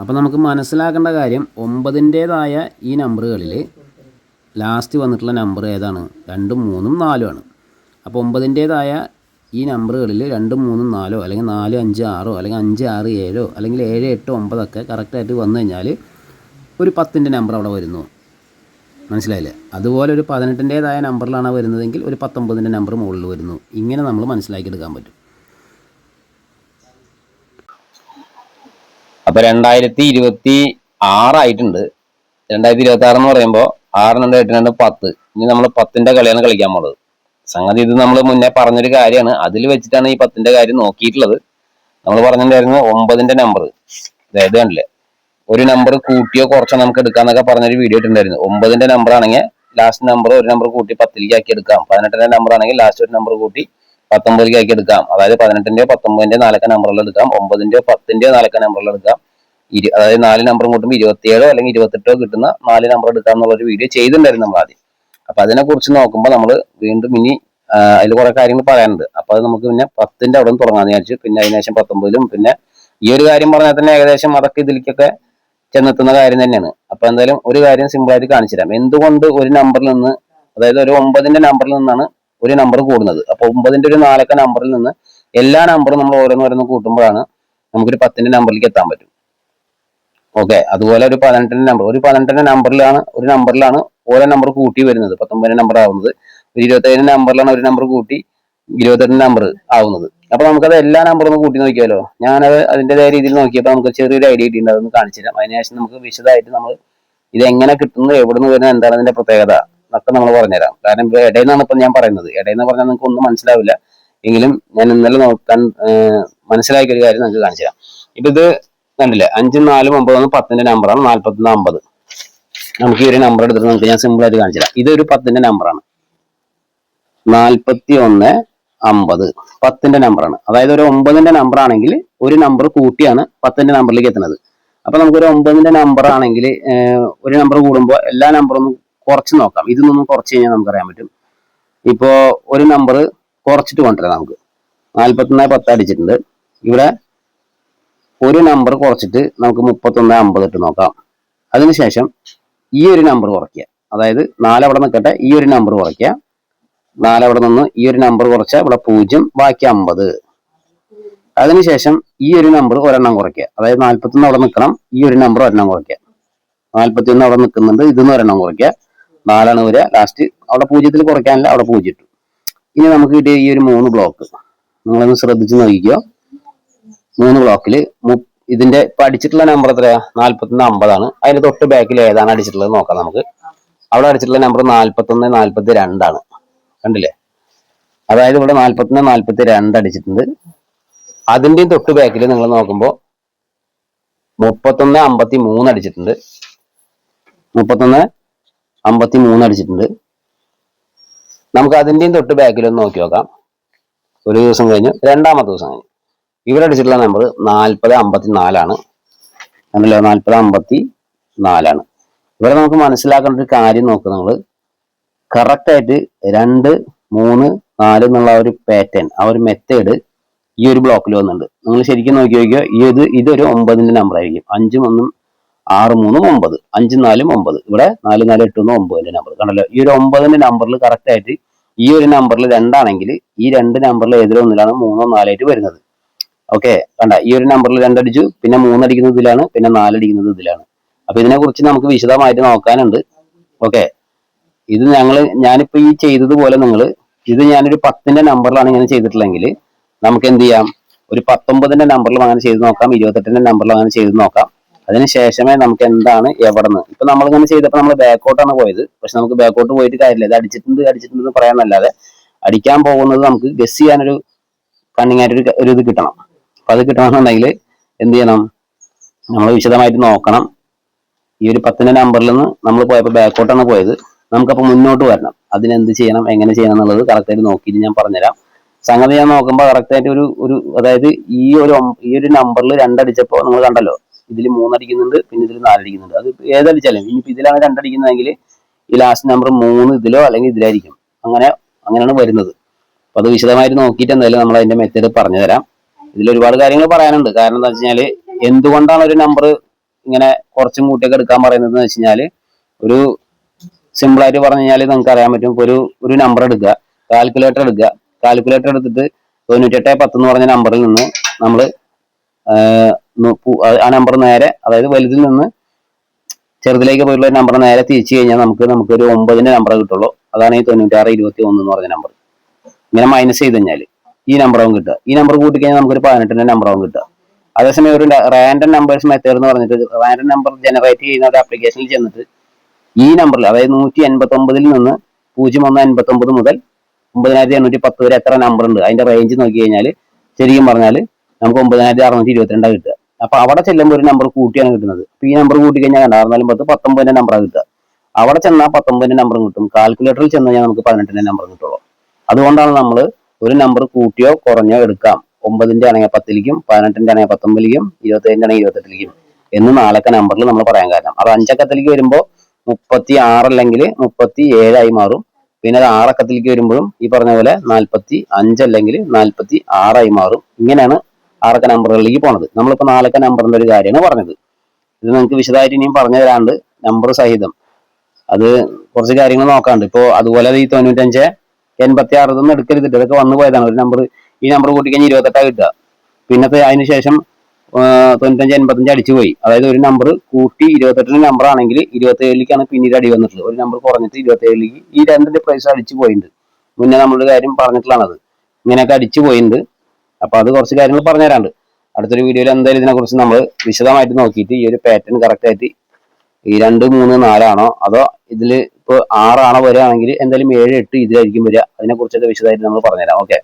അപ്പോൾ നമുക്ക് മനസ്സിലാക്കേണ്ട കാര്യം ഒമ്പതിന്റേതായ ഈ നമ്പറുകളിൽ ലാസ്റ്റ് വന്നിട്ടുള്ള നമ്പർ ഏതാണ്? രണ്ടും മൂന്നും ആണ്. അപ്പോൾ ഒമ്പതിന്റേതായ ഈ നമ്പറുകളിൽ രണ്ടും മൂന്നും നാലോ അല്ലെങ്കിൽ നാല് അഞ്ച് ആറോ അല്ലെങ്കിൽ അഞ്ച് ആറ് ഏഴോ അല്ലെങ്കിൽ ഏഴ് എട്ട് ഒമ്പതൊക്കെ കറക്റ്റായിട്ട് വന്നു കഴിഞ്ഞാൽ ഒരു പത്തിന്റെ നമ്പർ അവിടെ വരുന്നു. മനസ്സിലായില്ലേ? അതുപോലെ ഒരു പതിനെട്ടിന്റേതായ നമ്പറിലാണ് വരുന്നതെങ്കിൽ ഒരു പത്തൊമ്പതിന്റെ നമ്പർ മുകളിൽ വരുന്നു. ഇങ്ങനെ നമ്മൾ മനസ്സിലാക്കിയെടുക്കാൻ പറ്റും. അപ്പൊ രണ്ടായിരത്തി ഇരുപത്തി ആറായിട്ടുണ്ട് രണ്ടായിരത്തി ഇരുപത്തി ആറ് എന്ന് പറയുമ്പോൾ ആറ് രണ്ട് എട്ട് രണ്ട് പത്ത്. ഇനി നമ്മൾ പത്തിന്റെ കളിയാണ് കളിക്കാൻ പോകുന്നത് സംഗതി ഇത് നമ്മൾ മുന്നേ പറഞ്ഞൊരു കാര്യമാണ്. അതിൽ വെച്ചിട്ടാണ് ഈ പത്തിന്റെ കാര്യം നോക്കിയിട്ടുള്ളത്. നമ്മൾ പറഞ്ഞിട്ടുണ്ടായിരുന്നു ഒമ്പതിന്റെ നമ്പർ അതായത് കണ്ടില്ലേ? ഒരു നമ്പർ കൂട്ടിയോ കുറച്ചോ നമുക്ക് എടുക്കാന്നൊക്കെ പറഞ്ഞൊരു വീഡിയോ ഇട്ടുണ്ടായിരുന്നു ഒമ്പതിന്റെ നമ്പർ ആണെങ്കിൽ ലാസ്റ്റ് നമ്പർ ഒരു നമ്പർ കൂട്ടി പത്തിലേക്ക് ആക്കി എടുക്കാം. പതിനെട്ടിന്റെ നമ്പർ ആണെങ്കിൽ ലാസ്റ്റ് ഒരു നമ്പർ കൂട്ടി പത്തൊമ്പതിലേക്ക് ആക്കി എടുക്കാം. അതായത് പതിനെട്ടിന്റെയോ പത്തൊമ്പതിന്റെയോ നാലക്ക നമ്പറിൽ എടുക്കാം. ഒമ്പതിന്റെയോ പത്തിന്റെയോ നാലക്ക നമ്പറിൽ എടുക്കാം. ഇരു അതായത് നാല് നമ്പർ കൂട്ടുമ്പോൾ ഇരുപത്തിയേഴോ അല്ലെങ്കിൽ ഇരുപത്തെട്ടോ കിട്ടുന്ന നാല് നമ്പർ എടുക്കുക എന്നുള്ള ഒരു വീഡിയോ ചെയ്തിട്ടുണ്ടായിരുന്നു നമ്മൾ ആദ്യം. അപ്പൊ അതിനെക്കുറിച്ച് നോക്കുമ്പോൾ നമ്മൾ വീണ്ടും ഇനി അതിൽ കുറെ കാര്യങ്ങൾ പറയാനുണ്ട്. അപ്പൊ അത് നമുക്ക് പിന്നെ പത്തിന്റെ അവിടെ നിന്ന് തുടങ്ങാന്ന് വിചാരിച്ചു പിന്നെ അതിനുശേഷം പത്തൊമ്പതിലും പിന്നെ ഈ ഒരു കാര്യം പറഞ്ഞാൽ തന്നെ ഏകദേശം അതൊക്കെ ഇതിലേക്കൊക്കെ ചെന്നെത്തുന്ന കാര്യം തന്നെയാണ്. അപ്പൊ എന്തായാലും ഒരു കാര്യം സിമ്പിൾ ആയിട്ട് കാണിച്ചു തരാം. എന്തുകൊണ്ട് ഒരു നമ്പറിൽ നിന്ന് അതായത് ഒരു ഒമ്പതിന്റെ നമ്പറിൽ നിന്നാണ് ഒരു നമ്പർ കൂടുന്നത്? അപ്പൊ ഒമ്പതിന്റെ ഒരു നാലൊക്കെ നമ്പറിൽ നിന്ന് എല്ലാ നമ്പറും നമ്മൾ ഓരോന്നോരോന്ന് കൂട്ടുമ്പോഴാണ് നമുക്കൊരു പത്തിന്റെ നമ്പറിലേക്ക് എത്താൻ പറ്റും. ഓക്കെ അതുപോലെ ഒരു പതിനെട്ടിന്റെ നമ്പർ ഒരു പതിനെട്ടിന്റെ നമ്പറിലാണ് ഒരു നമ്പറിലാണ് ഓരോ നമ്പർ കൂട്ടി വരുന്നത്. പത്തൊമ്പതിന്റെ നമ്പർ ആവുന്നത്. ഒരു ഇരുപത്തേഴിന്റെ നമ്പറിലാണ് ഒരു നമ്പർ കൂട്ടി ഇരുപത്തെട്ടിന്റെ നമ്പർ ആവുന്നത്. അപ്പൊ നമുക്കത് എല്ലാ നമ്പറും ഒന്ന് കൂട്ടി നോക്കിയാലോ? ഞാനത് അതിന്റേതായ രീതിയിൽ നോക്കിയപ്പോൾ നമുക്ക് ചെറിയൊരു ഐഡിയ കിട്ടിയിട്ടുണ്ട്. അതൊന്ന് കാണിച്ചു തരാം. അതിനുശേഷം നമുക്ക് വിശദമായിട്ട് നമ്മൾ ഇത് എങ്ങനെ കിട്ടുന്നു എവിടെ നിന്ന് വരുന്നത് എന്താണ് അതിന്റെ പ്രത്യേകത എന്നൊക്കെ നമ്മൾ പറഞ്ഞുതരാം. കാരണം ഇടയിൽ നിന്നാണ് ഇപ്പൊ ഞാൻ പറയുന്നത്. ഇടയിൽ നിന്ന് പറഞ്ഞാൽ നിങ്ങൾക്ക് ഒന്നും മനസ്സിലാവില്ല. എങ്കിലും ഞാൻ ഇന്നലെ നോക്കാൻ മനസ്സിലാക്കിയ ഒരു കാര്യം നിങ്ങൾക്ക് കാണിച്ചു തരാം. ഇപ്പൊ ഇത് കണ്ടില്ലേ? അഞ്ചും നാലും ഒമ്പതൊന്നും പത്തിന്റെ നമ്പറാണ് നാല്പത്തൊന്ന് അമ്പത്. നമുക്ക് ഈ ഒരു നമ്പർ എടുത്തിട്ട് നമുക്ക് ഞാൻ സിമ്പിൾ ആയിട്ട് കാണിച്ചു തരാം ഇതൊരു പത്തിന്റെ നമ്പറാണ് നാൽപ്പത്തി ഒന്ന് അമ്പത്. പത്തിന്റെ നമ്പറാണ് അതായത് ഒരു ഒമ്പതിന്റെ നമ്പർ ആണെങ്കിൽ ഒരു നമ്പർ കൂട്ടിയാണ് പത്തിന്റെ നമ്പറിലേക്ക് എത്തുന്നത്. അപ്പൊ നമുക്കൊരു ഒമ്പതിന്റെ നമ്പർ ആണെങ്കിൽ ഒരു നമ്പർ കൂടുമ്പോൾ എല്ലാ നമ്പറും കുറച്ച് നോക്കാം. ഇതൊന്നും കുറച്ച് കഴിഞ്ഞാൽ നമുക്ക് അറിയാൻ പറ്റും. ഇപ്പോ ഒരു നമ്പർ കുറച്ചിട്ട് കൊണ്ടുവരാം നമുക്ക്. നാൽപ്പത്തൊന്ന് പത്ത് അടിച്ചിട്ടുണ്ട്. ഇവിടെ ഒരു നമ്പർ കുറച്ചിട്ട് നമുക്ക് മുപ്പത്തൊന്ന് അമ്പത് ഇട്ട് നോക്കാം. അതിനുശേഷം ഈ ഒരു നമ്പർ കുറയ്ക്കുക. അതായത് നാലവിടെ നിൽക്കട്ടെ ഈ ഒരു നമ്പർ കുറയ്ക്കുക. നാലവിടെ നിന്ന് ഈ ഒരു നമ്പർ കുറച്ചാൽ ഇവിടെ പൂജ്യം ബാക്കി അമ്പത്. അതിനുശേഷം ഈ ഒരു നമ്പർ ഒരെണ്ണം കുറയ്ക്കുക. അതായത് നാൽപ്പത്തൊന്ന് അവിടെ നിൽക്കണം ഈ ഒരു നമ്പർ ഒരെണ്ണം കുറയ്ക്കുക. നാൽപ്പത്തി ഒന്ന് അവിടെ നിൽക്കുന്നുണ്ട് ഇതിന്ന് ഒരെണ്ണം കുറയ്ക്കുക. നാലാണ് വരിക ലാസ്റ്റ് അവിടെ പൂജ്യത്തിൽ കുറയ്ക്കാനില്ല അവിടെ പൂജ്യം ഇട്ടു. ഇനി നമുക്ക് കിട്ടിയ ഈ ഒരു മൂന്ന് ബ്ലോക്ക് നിങ്ങളൊന്ന് ശ്രദ്ധിച്ച് നോക്കിക്കോ. മൂന്ന് ബ്ലോക്കിൽ ഇതിന്റെ ഇപ്പൊ അടിച്ചിട്ടുള്ള നമ്പർ എത്രയാ? നാല്പത്തൊന്ന് അമ്പതാണ്. അതിന്റെ തൊട്ട് ബാക്കിൽ ഏതാണ് അടിച്ചിട്ടുള്ളത് നോക്കാം നമുക്ക്. അവിടെ അടിച്ചിട്ടുള്ള നമ്പർ നാല്പത്തൊന്ന് നാല്പത്തി രണ്ടാണ് കണ്ടില്ലേ? അതായത് ഇവിടെ നാല്പത്തൊന്ന് നാല്പത്തി രണ്ട് അടിച്ചിട്ടുണ്ട്. അതിന്റെയും തൊട്ട് ബാക്കിൽ നിങ്ങൾ നോക്കുമ്പോൾ മുപ്പത്തൊന്ന് അമ്പത്തി മൂന്ന് അടിച്ചിട്ടുണ്ട്. മുപ്പത്തൊന്ന് അമ്പത്തി മൂന്ന് അടിച്ചിട്ടുണ്ട്. നമുക്ക് അതിന്റെയും തൊട്ട് ബാക്കിൽ ഒന്ന് നോക്കി നോക്കാം. ഒരു ദിവസം കഴിഞ്ഞു. രണ്ടാമത്തെ ദിവസം കഴിഞ്ഞ്. ഇവിടെ അടിച്ചിട്ടുള്ള നമ്പർ നാൽപ്പത് അമ്പത്തി നാലാണ് ആണല്ലോ നാൽപ്പത് അമ്പത്തി നാലാണ് ഇവിടെ നമുക്ക് മനസ്സിലാക്കേണ്ട ഒരു കാര്യം നോക്കുക നമ്മൾ കറക്റ്റായിട്ട് രണ്ട് മൂന്ന് നാല് എന്നുള്ള ഒരു പാറ്റേൺ ആ ഒരു മെത്തേഡ് ഈ ഒരു ബ്ലോക്കിൽ വന്നിട്ടുണ്ട്. നിങ്ങൾ ശരിക്കും നോക്കി നോക്കിയോ ഇത് ഇതൊരു ഒമ്പതിന്റെ നമ്പർ ആയിരിക്കും. അഞ്ചും ഒന്നും ആറ് മൂന്നും ഒമ്പത്. അഞ്ചും നാലും ഒമ്പത്. ഇവിടെ നാല് നാല് എട്ട് ഒന്ന് ഒമ്പതിന്റെ നമ്പർ കണ്ടല്ലോ? ഈ ഒരു ഒമ്പതിന്റെ നമ്പറിൽ കറക്റ്റായിട്ട് ഈ ഒരു നമ്പറിൽ രണ്ടാണെങ്കിൽ ഈ രണ്ട് നമ്പറിൽ ഏതൊരു ഒന്നിലാണ് മൂന്നോ നാലായിട്ട് വരുന്നത്. ഓക്കെ കണ്ട ഈ ഒരു നമ്പറിൽ രണ്ടടിച്ചു പിന്നെ മൂന്നടിക്കുന്നത് ഇതിലാണ് പിന്നെ നാലടിക്കുന്നത് ഇതിലാണ്. അപ്പൊ ഇതിനെ കുറിച്ച് നമുക്ക് വിശദമായിട്ട് നോക്കാനുണ്ട്. ഓക്കെ ഇത് ഞങ്ങൾ ഞാനിപ്പോ ഈ ചെയ്തതുപോലെ നിങ്ങൾ ഇത് ഞാനൊരു പത്തിന്റെ നമ്പറിലാണ് ഇങ്ങനെ ചെയ്തിട്ടുള്ളെങ്കിൽ നമുക്ക് എന്ത് ചെയ്യാം? ഒരു പത്തൊമ്പതിന്റെ നമ്പറിലും അങ്ങനെ ചെയ്ത് നോക്കാം ഇരുപത്തെട്ടിന്റെ നമ്പറിലും അങ്ങനെ ചെയ്ത് നോക്കാം. അതിനുശേഷമേ നമുക്ക് എന്താണ് എവിടെ നിന്ന് ഇപ്പൊ നമ്മൾ ഇങ്ങനെ ചെയ്തപ്പോൾ നമ്മൾ ബാക്കോട്ടാണ് പോയത്. പക്ഷെ നമുക്ക് ബാക്കോട്ട് പോയിട്ട് കാര്യമില്ല. ഇത് അടിച്ചിട്ടുണ്ട് അടിച്ചിട്ടുണ്ട് പറയാനല്ലാതെ അടിക്കാൻ പോകുന്നത് നമുക്ക് ഗസ് ചെയ്യാനൊരു കണ്ണിങ്ങായിട്ടൊരു ഒരു ഇത് കിട്ടണം. അപ്പൊ അത് കിട്ടണമെന്നുണ്ടെങ്കിൽ എന്ത് ചെയ്യണം? നമ്മൾ വിശദമായിട്ട് നോക്കണം. ഈ ഒരു പത്തിന്റെ നമ്പറിൽ നിന്ന് നമ്മൾ പോയപ്പോൾ ബാക്കോട്ടാണ് പോയത്. നമുക്കപ്പോൾ മുന്നോട്ട് വരണം. അതിനെന്ത് ചെയ്യണം? എങ്ങനെ ചെയ്യണം എന്നുള്ളത് കറക്റ്റായിട്ട് നോക്കിയിട്ട് ഞാൻ പറഞ്ഞുതരാം. സംഗതി ഞാൻ നോക്കുമ്പോൾ കറക്റ്റായിട്ട് ഒരു ഒരു അതായത് ഈ ഒരു ഈ ഒരു നമ്പറിൽ രണ്ടടിച്ചപ്പോൾ നിങ്ങൾ കണ്ടല്ലോ. ഇതിൽ മൂന്നടിക്കുന്നുണ്ട് പിന്നെ ഇതിൽ നാലടിക്കുന്നുണ്ട്. അത് ഏതടിച്ചാലും ഇനിയിപ്പോൾ ഇതിലാണ് രണ്ടടിക്കുന്നതെങ്കിൽ ഈ ലാസ്റ്റ് നമ്പർ മൂന്ന് ഇതിലോ അല്ലെങ്കിൽ ഇതിലായിരിക്കും. അങ്ങനെ അങ്ങനെയാണ് വരുന്നത്. അപ്പോൾ അത് വിശദമായിട്ട് നോക്കിയിട്ട് എന്തായാലും നമ്മൾ അതിന്റെ മെത്തേഡ് പറഞ്ഞു തരാം ഇതിൽ ഒരുപാട് കാര്യങ്ങൾ പറയാനുണ്ട്. കാരണം എന്താ വെച്ചാൽ എന്തുകൊണ്ടാണ് ഒരു നമ്പർ ഇങ്ങനെ കുറച്ചും കൂട്ടിയൊക്കെ എടുക്കാൻ പറയുന്നത് എന്ന് വെച്ച് കഴിഞ്ഞാൽ ഒരു സിമ്പിൾ ആയിട്ട് പറഞ്ഞു കഴിഞ്ഞാൽ നിങ്ങൾക്ക് അറിയാൻ പറ്റും. ഇപ്പൊ ഒരു ഒരു നമ്പർ എടുക്കുക. കാൽക്കുലേറ്റർ എടുക്കുക. കാൽക്കുലേറ്റർ എടുത്തിട്ട് തൊണ്ണൂറ്റെട്ട് പത്ത് എന്ന് പറഞ്ഞ നമ്പറിൽ നിന്ന് നമ്മൾ ആ നമ്പർ നേരെ അതായത് വലുതിൽ നിന്ന് ചെറുതിലേക്ക് പോയിട്ടുള്ള നമ്പർ നേരെ തിരിച്ചു കഴിഞ്ഞാൽ നമുക്ക് നമുക്ക് ഒരു ഒമ്പതിന്റെ നമ്പർ കിട്ടുള്ളൂ. അതാണ് ഈ തൊണ്ണൂറ്റാറ് ഇരുപത്തി ഒന്ന് എന്ന് പറഞ്ഞ നമ്പർ ഇങ്ങനെ മൈനസ് ചെയ്ത് കഴിഞ്ഞാൽ ഈ നമ്പറാവും കിട്ടുക. ഈ നമ്പർ കൂട്ടി കഴിഞ്ഞാൽ നമുക്കൊരു പതിനെട്ടിന്റെ നമ്പറാവും കിട്ടുക. അതേസമയം ഒരു റാൻഡം നമ്പേഴ്സ് മെത്തേഡ് എന്ന് പറഞ്ഞിട്ട് റാൻഡം നമ്പർ ജനറേറ്റ് ചെയ്യുന്ന ഒരു ആപ്ലിക്കേഷനിൽ ചെന്നിട്ട് ഈ നമ്പറിൽ അതായത് നൂറ്റി എൺപത്തി ഒമ്പതിൽ നിന്ന് പൂജ്യം ഒന്ന് എൺപത്തി ഒമ്പത് മുതൽ ഒമ്പതിനായിരത്തി എണ്ണൂറ്റി പത്ത് വരെ എത്ര നമ്പർ ഉണ്ട്? അതിന്റെ റേഞ്ച് നോക്കി കഴിഞ്ഞാൽ ശരിക്കും പറഞ്ഞാൽ നമുക്ക് ഒമ്പതിനായിരത്തി അറുന്നൂറ്റി ഇരുപത്തിരണ്ടാണ് കിട്ടുക. അപ്പൊ അവിടെ ചെല്ലുമ്പോൾ ഒരു നമ്പർ കൂട്ടിയാണ് കിട്ടുന്നത്. അപ്പൊ ഈ നമ്പർ കൂട്ടി കഴിഞ്ഞാൽ രണ്ടായിരം പത്ത് പത്തൊമ്പതിന്റെ നമ്പറാണ് കിട്ടുക. അവിടെ ചെന്നാൽ പത്തൊമ്പതിന്റെ നമ്പറും കിട്ടും. കാൽക്കുലേറ്ററിൽ ചെന്ന് കഴിഞ്ഞാൽ നമുക്ക് പതിനെട്ടിന്റെ നമ്പർ കിട്ടുള്ളൂ. അതുകൊണ്ടാണ് നമ്മൾ ഒരു നമ്പർ കൂട്ടിയോ കുറഞ്ഞോ എടുക്കാം. ഒമ്പതിന്റെ ആണെങ്കിൽ പത്തിലേക്കും പതിനെട്ടിന്റെ ആണെങ്കിൽ പത്തൊമ്പതിലേക്കും ഇരുപത്തേഴിന്റെ ആണെങ്കിൽ ഇരുപത്തെട്ടിലേക്കും എന്ന് നാലക്ക നമ്പറിൽ നമ്മൾ പറയാൻ കാരണം. അത് അഞ്ചക്കത്തിലേക്ക് വരുമ്പോൾ മുപ്പത്തി ആറ് അല്ലെങ്കിൽ മുപ്പത്തി ഏഴായി മാറും. പിന്നെ അത് ആറക്കത്തിലേക്ക് വരുമ്പോഴും ഈ പറഞ്ഞ പോലെ നാൽപ്പത്തി അഞ്ചല്ലെങ്കിൽ നാൽപ്പത്തി ആറായി മാറും. ഇങ്ങനെയാണ് ആറക്ക നമ്പറുകളിലേക്ക് പോണത്. നമ്മളിപ്പോ നാലക്ക നമ്പറിന്റെ ഒരു കാര്യമാണ് പറഞ്ഞത്. ഇത് നിങ്ങൾക്ക് വിശദമായിട്ട് ഇനിയും പറഞ്ഞു തരാണ്ട് നമ്പർ സഹിതം. അത് കുറച്ച് കാര്യങ്ങൾ നോക്കാണ്ട്. ഇപ്പോ അതുപോലെ ഈ തൊണ്ണൂറ്റഞ്ച് എൺപത്തി ആറ് ഇതൊന്നും എടുക്കരുത് ഇതൊക്കെ വന്നു പോയതാണ്. ഒരു നമ്പർ ഈ നമ്പർ കൂട്ടി കഴിഞ്ഞാൽ ഇരുപത്തെട്ടാ കിട്ടുക. പിന്നത്തെ അതിന് ശേഷം ആ, തൊണ്ണൂറ്റഞ്ച് എൺപത്തഞ്ച് അടിച്ചു പോയി. അതായത് ഒരു നമ്പർ കൂട്ടി ഇരുപത്തെട്ടിന് നമ്പർ ആണെങ്കിൽ ഇരുപത്തി ഏഴിലേക്കാണ് പിന്നീട് അടി വന്നിട്ടുള്ളത്. ഒരു നമ്പർ കുറഞ്ഞിട്ട് ഇരുപത്തി ഏഴിലേക്ക് ഈ രണ്ടിന്റെ പ്രൈസ് അടിച്ചു പോയിട്ടുണ്ട്. മുന്നേ നമ്മളുടെ കാര്യം പറഞ്ഞിട്ടുള്ളതാണത്. ഇങ്ങനെയൊക്കെ അടിച്ചു പോയിട്ടുണ്ട്. അപ്പൊ അത് കുറച്ച് കാര്യങ്ങൾ പറഞ്ഞുതരാണ്ട് അടുത്തൊരു വീഡിയോയിൽ എന്തായാലും ഇതിനെക്കുറിച്ച് നമ്മൾ വിശദമായിട്ട് നോക്കിയിട്ട് ഈ ഒരു പാറ്റേൺ കറക്റ്റ് ആയിട്ട് ഈ രണ്ട് മൂന്ന് നാലാണോ അതോ ഇതിൽ ഇപ്പോൾ ആറാണ് വരികയാണെങ്കിൽ എന്തായാലും ഏഴ് എട്ട് ഇതിലായിരിക്കും വരിക. അതിനെക്കുറിച്ചൊക്കെ വിശദമായിട്ട് നമ്മൾ പറഞ്ഞുതരാം. ഓക്കെ